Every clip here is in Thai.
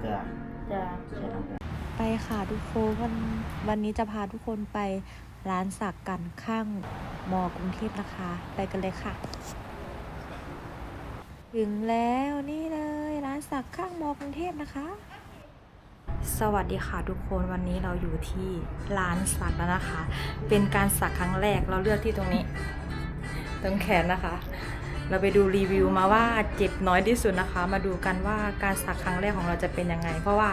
เกลือจะไปค่ะทุกคนวันวันนี้จะพาทุกคนไปร้านสักกันข้างมอกรุงเทพนะคะ ไปกันเลยค่ะ ถึงแล้วนี่เลยร้านสักข้างมอกรุงเทพนะคะ สวัสดีค่ะทุกคนวันนี้เราอยู่ที่ร้านสักแล้วนะคะ เป็นการสักครั้งแรกเราเลือกที่ตรงนี้ ตรงแขนนะคะ เราไปดูรีวิวมาว่าเจ็บน้อยที่สุดนะคะ มาดูกันว่าการสักครั้งแรกของเราจะเป็นยังไง เพราะว่า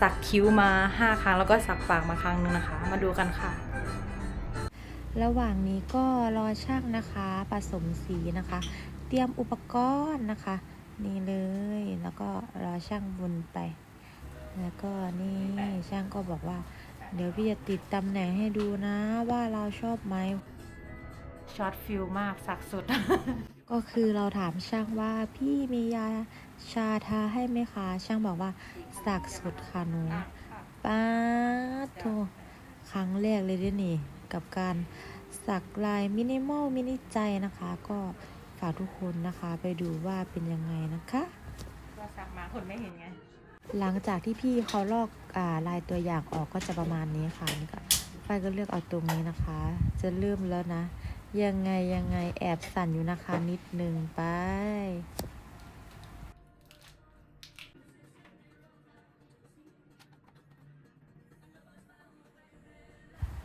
สักคิ้วมา 5 ครั้งแล้วก็สักปากมาครั้งหนึงนะคะ มาดูกันค่ะ ระหว่างนี้ก็รอช่างนะคะผสมสีนะคะ เตรียมอุปกรณ์นะคะ นี่เลยแล้วก็รอช่างบุญไป แล้วก็นี่ช่างก็บอกว่า เดี๋ยวพี่จะติดตำแหน่งให้ดูนะว่าเราชอบไหมช็อตฟิลมากสักสุด ก็คือเราถามช่างว่าพี่มียาชาทาให้ไหมคะ ช่างบอกว่าสักสุดค่ะหนูป้าดโทครั้งแรกเลยเด้วยนี่ กับการสักลายมินิมอลมินิใจนะคะ ก็ฝากทุกคนนะคะไปดูว่าเป็นยังไงนะคะก็สักมาคนไม่เห็นไง หลังจากที่พี่เขาลอกอ่าลายตัวอย่างออกก็จะประมาณนี้ค่ะนี่ก็ไฟก็เลือกเอาตรงนี้นะคะ จะเริ่มแล้วนะ ยังไงยังไงแอบสั่นอยู่นะคะนิดหนึ่งไป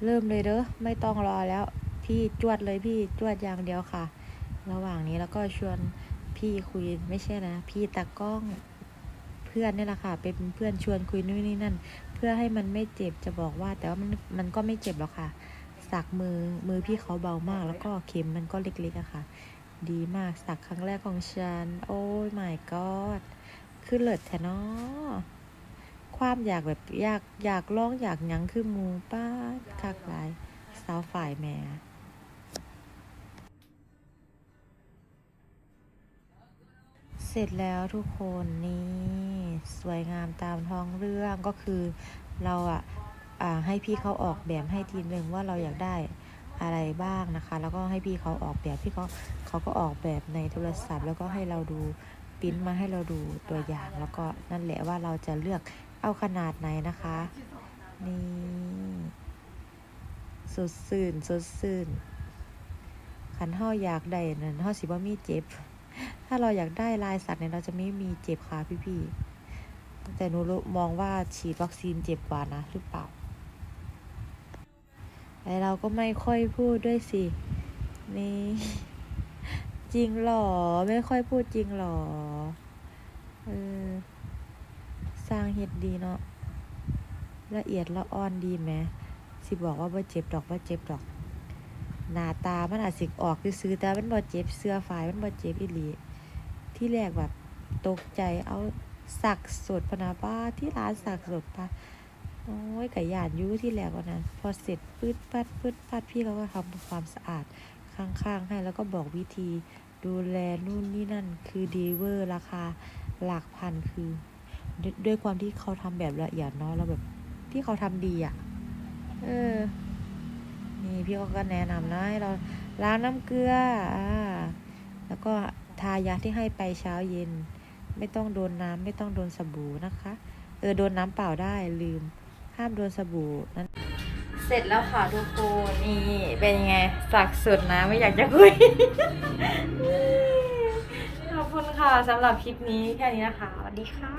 เริ่มเลยเด้อไม่ต้องรอแล้ว พี่จวดเลยพี่จวดอย่างเดียวค่ะ ระหว่างนี้แล้วก็ชวนพี่คุยไม่ใช่นะ พี่ตากล้องเพื่อนนี่แหละค่ะ เป็นเพื่อนชวนคุยนู่นนี่นั่น เพื่อให้มันไม่เจ็บจะบอกว่า แต่ว่ามันมันก็ไม่เจ็บหรอกค่ะ สักมือมือพี่เขาเบามาก แล้วก็เข็มมันก็เล็กๆอะค่ะ ดีมากสักครั้งแรกของฉัน โอ้ย my god คือเลิศแท้เนาะความอยากแบบอยากอยากลองอยากยังคือมูป้าคักหลายสาวฝ่ายแหม่เสร็จแล้วทุกคนนี่สวยงามตามท้องเรื่องก็คือเราอะ ให้พี่เขาออกแบบให้ทีหนึ่งว่าเราอยากได้อะไรบ้างนะคะ แล้วก็ให้พี่เขาออกแบบพี่เขาเขาก็ออกแบบในโทรศัพท์ แล้วก็ให้เราดูปิ้นมาให้เราดูตัวอย่าง แล้วก็นั่นแหละว่าเราจะเลือกเอาขนาดไหนนะคะนี่สดสื่นสดสื่นขันห่ออยากได้นั่นห่อสิบ่มีเจ็บ ถ้าเราอยากได้ลายสัตว์เนี่ยเราจะไม่มีเจ็บขาพี่ๆแต่หนูมองว่าฉีดวัคซีนเจ็บกว่านะหรือเปล่า ไอเราก็ไม่ค่อยพูดด้วยสิ นี่ จริงหรอ ไม่ค่อยพูดจริงหรอ เออ สร้างเห็ดดีเนาะ ละเอียดละอ่อนดีไหม สิบอกว่าบ่เจ็บดอกบ่เจ็บดอก หน้าตามันอาจสิออกซื้อๆแต่มันบ่เจ็บเสื้อฝายมันบ่เจ็บอีหลี ที่แรกแบบตกใจเอาสักสดพนาบ้าที่ร้านสักสดปะ โอ้ยไก่ยานอยูที่แรกวันนั้นพอเสร็จปืดปัดปืดปัดพี่เขาก็ทำความสะอาดข้างๆ ให้แล้วก็บอกวิธีดูแลนู่นนี่นั่นคือดีเวอร์ราคาหลักพันคือด้วยความที่เขาทำแบบละเอียดเนาะแล้วแบบที่เขาทำดีอะ เออ นี่พี่เขาก็แนะนำนะให้เราล้างน้ำเกลืออ่าแล้วก็ทายาที่ให้ไปเช้าเย็น ไม่ต้องโดนน้ำไม่ต้องโดนสบู่นะคะ เออโดนน้ำเปล่าได้ลืม ห้ามโดนสบู่นั้นเสร็จแล้วค่ะทุกคนนี่เป็นยังไงสักสุดนะไม่อยากจะคุย ขอบคุณค่ะสำหรับคลิปนี้แค่นี้นะคะสวัสดีค่ะ